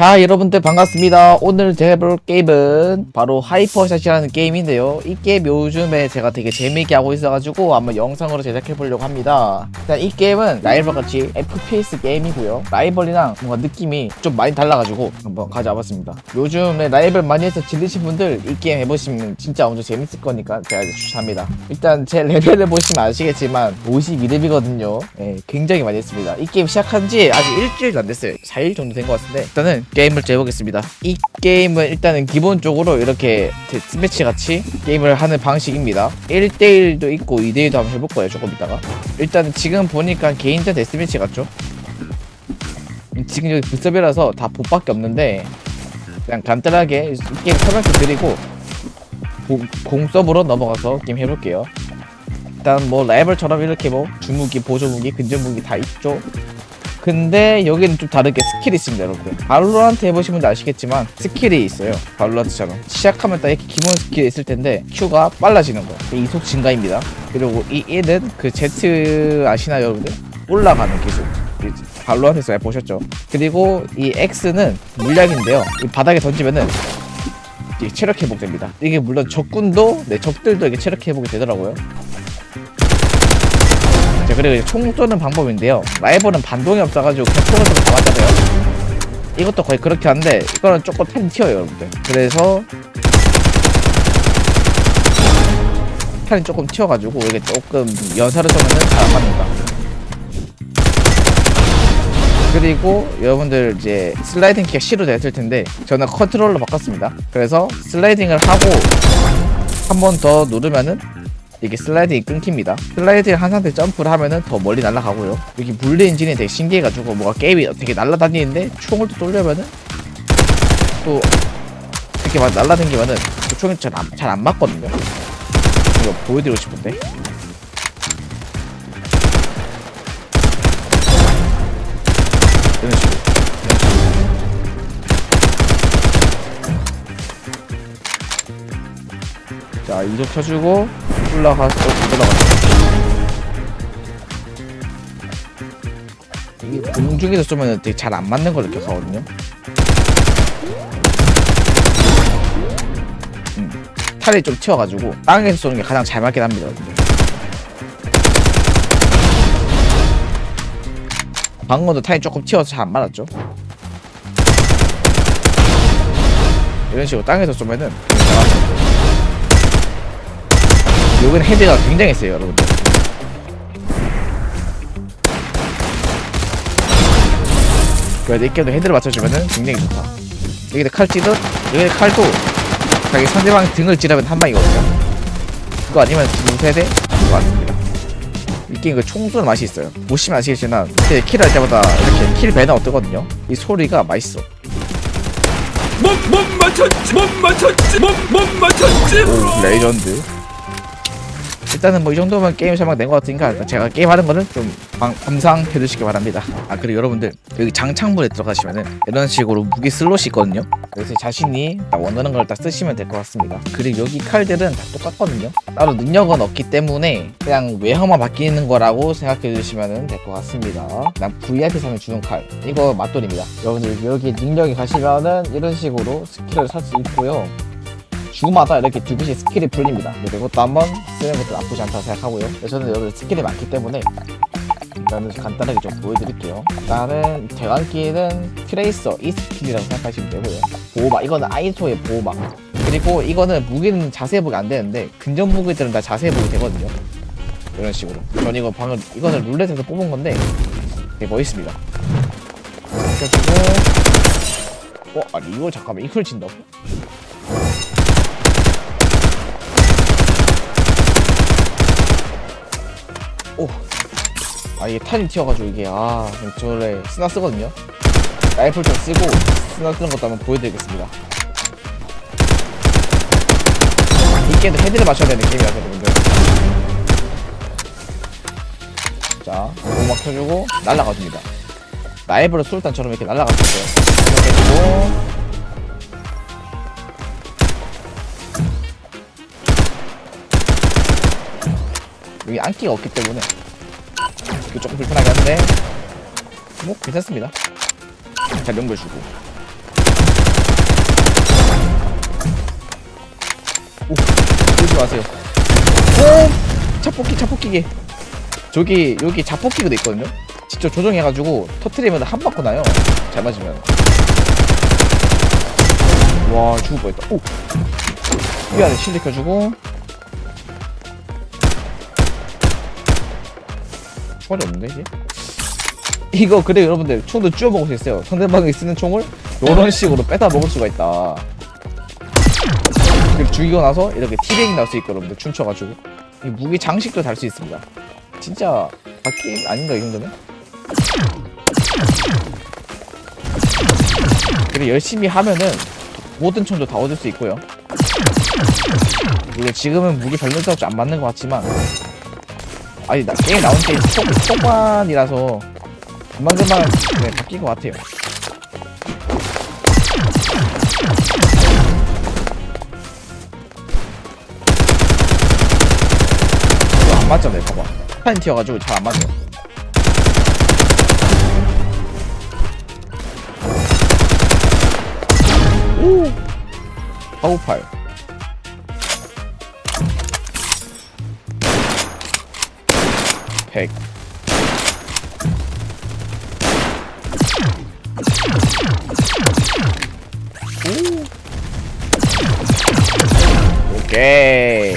자 여러분들 반갑습니다. 오늘 제가 해볼 게임은 바로 하이퍼샷이라는 게임인데요. 이 게임 요즘에 제가 되게 재미있게 하고 있어가지고 한번 영상으로 제작해 보려고 합니다. 일단 이 게임은 라이벌같이 FPS 게임이고요. 라이벌이랑 뭔가 느낌이 좀 많이 달라가지고 한번 가져와봤습니다. 요즘에 라이벌 많이 해서 질리신 분들 이 게임 해보시면 진짜 엄청 재밌을 거니까 제가 이제 추천합니다. 일단 제 레벨을 보시면 아시겠지만 52렙이거든요. 예, 굉장히 많이 했습니다. 이 게임 시작한 지 아직 일주일도 안 됐어요. 4일 정도 된 것 같은데 일단은 게임을 재보겠습니다. 이 게임은 일단은 기본적으로 이렇게 데스매치 같이 게임을 하는 방식입니다. 1대1도 있고 2대1도 한번 해볼 거예요 조금 이따가. 일단 지금 보니까 개인전 데스매치 같죠? 지금 여기 불섭이라서 다 봇밖에 없는데 그냥 간단하게 이 게임 설명해 드리고 공- 공섭으로 넘어가서 게임 해볼게요. 일단 뭐 라이벌처럼 이렇게 뭐 주무기, 보조무기, 근접무기 다 있죠 근데 여기는 좀 다르게 스킬이 있습니다 여러분들. 발로란트 해보신 분들 아시겠지만 스킬이 있어요 발로란트처럼. 시작하면 딱 이렇게 기본 스킬이 있을 텐데 Q가 빨라지는 거 이속 증가입니다. 그리고 이 1은 그 Z 아시나요 여러분들? 올라가는 기술. 많이 보셨죠? 그리고 이 X는 물약인데요. 이 바닥에 던지면은 체력 회복됩니다. 이게 물론 적군도 네 적들도 이게 체력 회복이 되더라고요. 자 그리고 총 쏘는 방법인데요. 라이벌은 반동이 없어가지고 그냥 총을 쏘고 다 맞잖아요. 이것도 거의 그렇게 하는데 이거는 조금 템 튀어요 여러분들. 그래서 탄이 조금 튀어가지고 이게 조금 연사를 쏘면은 잘안 맞는다. 그리고 여러분들 이제 슬라이딩 키가 C로 됐을 텐데 저는 컨트롤러 바꿨습니다. 그래서 슬라이딩을 하고 한 번 더 누르면은 이게 슬라이딩이 끊깁니다. 슬라이딩을 한 상태 점프를 하면은 더 멀리 날아가고요. 여기 물리 엔진이 되게 신기해가지고 뭐가 게임이 되게 날아다니는데 총을 또 쏠려면은 또 이렇게 막 날아다니면은 그 총이 잘안 잘 안 맞거든요. 이거 보여드리고 싶은데. 이런 식으로. 자 이속 쳐주고 올라가서 올라갔어 이게 공중에서 쏘면 되게 잘 안 맞는 걸 느껴가거든요. 음, 탈이 좀 튀어가지고 땅에서 쏘는 게 가장 잘 맞긴 합니다. 방금도 탈이 조금 튀어서 잘 안 맞았죠? 이런 식으로 땅에서 쏘면은 요 여기는 헤드가 굉장히 세요 여러분들. 그래도 이게도 헤드를 맞춰주면은 굉장히 좋다. 여기다 칼 찌듯 여기 칼도 자기 상대방 등을 찌르면 한 방이거든요. 그거 아니면 두 세대? 그거 같습니다. 이 게임 그 총 쏘는 맛이 있어요. 보시면 아시겠지만 이렇게 킬을 할 때마다 이렇게 킬 배너가 뜨거든요. 이 소리가 맛있어. 못, 못 맞췄지, 못 맞췄지, 못, 못 맞췄지. 오 레전드 일단은 뭐 이 정도면 게임 설명 된것 같으니까 제가 게임하는 거는 좀 방- 감상해 주시기 바랍니다. 아 그리고 여러분들 여기 장창문에 들어가시면은 이런 식으로 무기 슬롯이 있거든요. 그래서 자신이 딱 원하는 걸딱 쓰시면 될 것 같습니다. 그리고 여기 칼들은 다 똑같거든요. 따로 능력은 없기 때문에 그냥 외형만 바뀌는 거라고 생각해 주시면 될 것 같습니다. 그냥 VIP 사면 주는 칼. 이거 맛돌입니다. 여러분들 여기 능력이 가시면은 이런 식으로 스킬을 살 수 있고요 주마다 이렇게 두 개씩 스킬이 풀립니다. 근데 이것도 한번 쓰는 것도 나쁘지 않다고 생각하고요. 저는 여러분들 스킬이 많기 때문에 일단은 간단하게 좀 보여드릴게요. 일단은 대관기는 트레이서 이 스킬이라고 생각하시면 되고요. 보호막 이거는 아이소의 보호막 그리고 이거는 무기는 자세 보기 안 되는데 근접 무기들은 다 자세 보기 되거든요. 이런 식으로. 전 이거 방금 이거는 룰렛에서 뽑은 건데 되게 멋있습니다. 그래가지고 어 아니 이걸 잠깐만 이걸 친다고? 오. 아 이게 탄이 튀어가지고 이게 아저 원래 스나 쓰거든요. 라이플 좀 쓰고 스나 쓰는 것도 한번 보여드리겠습니다. 이게도 헤드를 맞춰야 되는 게임이라서 여러분들. 자, 오막 켜주고 날라가줍니다. 라이브로 술탄처럼 이렇게 있어요. 이렇게 해주고 여기 안끼가 없기 때문에 이거 조금 불편하긴 한데. 뭐 괜찮습니다. 자 명골 주고. 오 그러지 마세요. 오 차폭기 차폭기계 저기 여기 자폭기기도 있거든요? 직접 조정해가지고 터트리면 한 바퀴 나요. 잘 맞으면. 와 죽을 뻔했다. 오! 위아래 실드 켜주고. 총알이 없는데 이게? 이거 그래 여러분들 총도 쥐어 먹을 수 있어요. 상대방이 쓰는 총을 이런 식으로 빼다 먹을 수가 있다. 그리고 죽이고 나서 이렇게 티백이 날 수 있고 여러분들 춤춰가지고 이 무기 장식도 달 수 있습니다. 진짜 바퀴 아닌가 이 정도면? 그리고 열심히 하면은 모든 총도 다 얻을 수 있고요. 물론 지금은 무기 발전자가 좀안 맞는 것 같지만 아니 나 게임 나온 게 초, 초반이라서 금방금방 네, 바뀔 것 같아요. 이거 안 맞잖아요, 봐봐. 판 튀어가지고 잘 안 맞아요. 오! 파고팔. 백. 오. 오케이.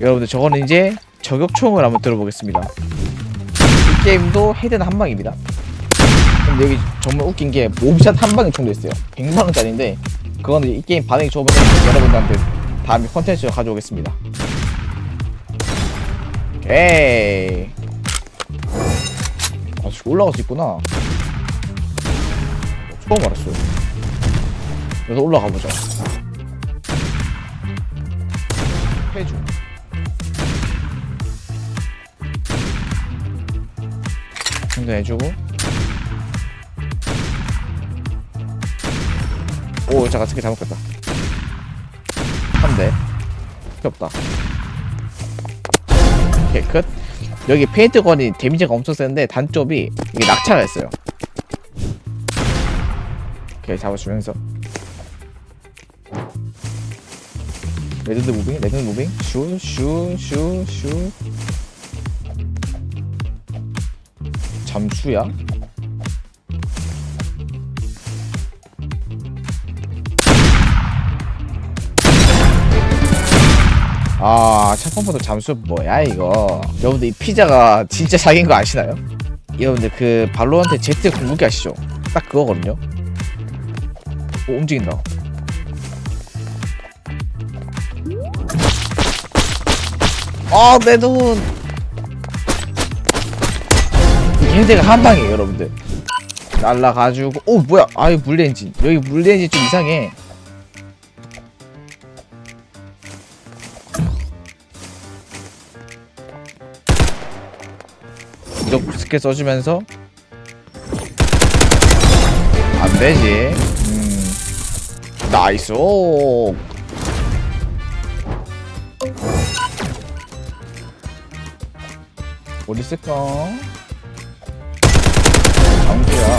여러분들 저거는 이제 저격총을 한번 들어보겠습니다. 이 게임도 헤드는 한 방입니다. 근데 여기 정말 웃긴 게 몸샷 한 방에 총도 있어요. 100만 원짜리인데 그거는 이 게임 반응이 좋으면 여러분들한테 다음에 컨텐츠로 가져오겠습니다. 오케이. 아, 지금 올라갈 수 있구나. 처음 알았어요. 그래서 올라가 보자. 해줘. 충전해주고. 오, 잠깐 스킬 잘못 겼다. 한 대. 없다. 오케이, 끝. 여기 페인트건이 데미지가 엄청 세는데 단점이 이게 낙차가 있어요. 오케이, 잡아주면서. 레드드 무빙, 레드드 무빙, 슈, 슈, 슈, 슈. 잠수야? 아, 첫 번부터 잠수 뭐야 이거? 여러분들 이 피자가 진짜 사기인 거 아시나요? 여러분들 그 발로한테 제트 궁극기 아시죠? 딱 그거거든요. 오, 움직인다. 아, 내 눈. 헤드가 한 방이에요, 여러분들. 날라가지고, 오, 뭐야? 아유, 물레엔진. 여기 물레엔진 좀 이상해. 이렇게 스킬 써주면서 안 되지. 음, 나이스. 오. 어디 있을까? 장수야.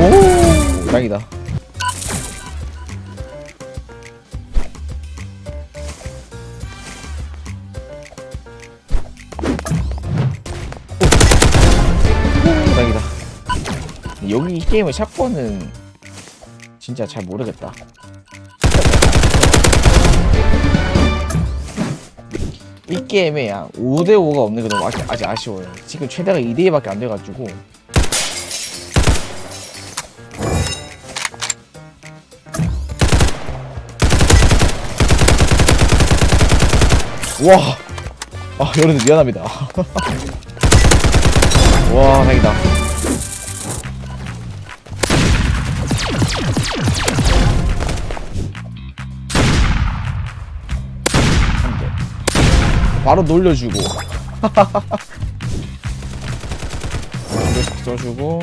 오, 다행이다. 여기 이 게임의 샷건은 진짜 잘 모르겠다. 이 게임에 야 5대5가 없는 게 너무 아직, 아직 아쉬워요. 지금 최대가 2대2밖에 안 돼가지고. 와! 아, 여러분들 미안합니다. 와, 다행이다. 바로 놀려주고. 이거씩 써주고.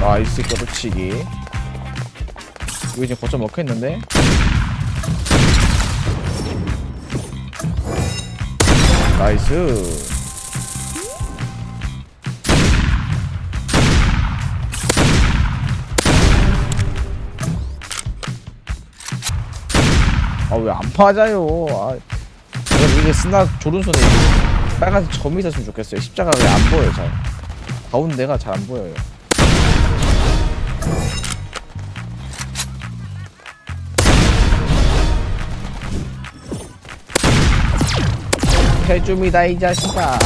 나이스 껴붙치기. 이거 이제 거점 먹혔는데? 나이스. 왜안 맞아요? 아 이게 스나 조른손에 빨간색 점이 있었으면 좋겠어요. 십자가 왜 안 보여요 잘? 가운데가 잘 안 보여요. 해줍니다 이 자식아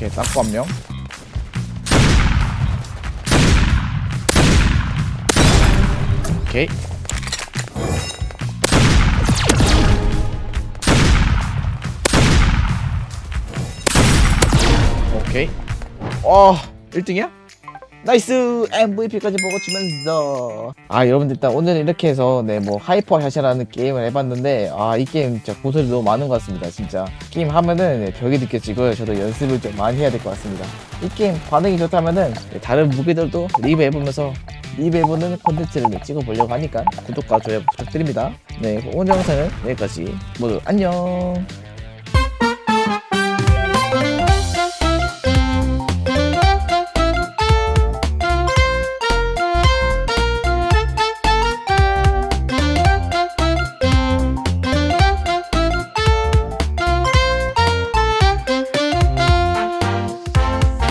오케이 딱고 한명. 오케이. 오케이. 어 1등이야? 나이스! MVP까지 먹어주면서. 아 여러분들 일단 오늘은 이렇게 해서 네 뭐 하이퍼 샷이라는 게임을 해봤는데 아 이 게임 진짜 고소리 너무 많은 것 같습니다 진짜. 게임 하면은 네, 벽이 느껴지고요 저도 연습을 좀 많이 해야 될 것 같습니다. 이 게임 반응이 좋다면은 네, 다른 무기들도 리뷰 해보면서 리뷰 해보는 콘텐츠를 네, 찍어보려고 하니까 구독과 좋아요 부탁드립니다. 네 오늘 영상은 여기까지. 모두 안녕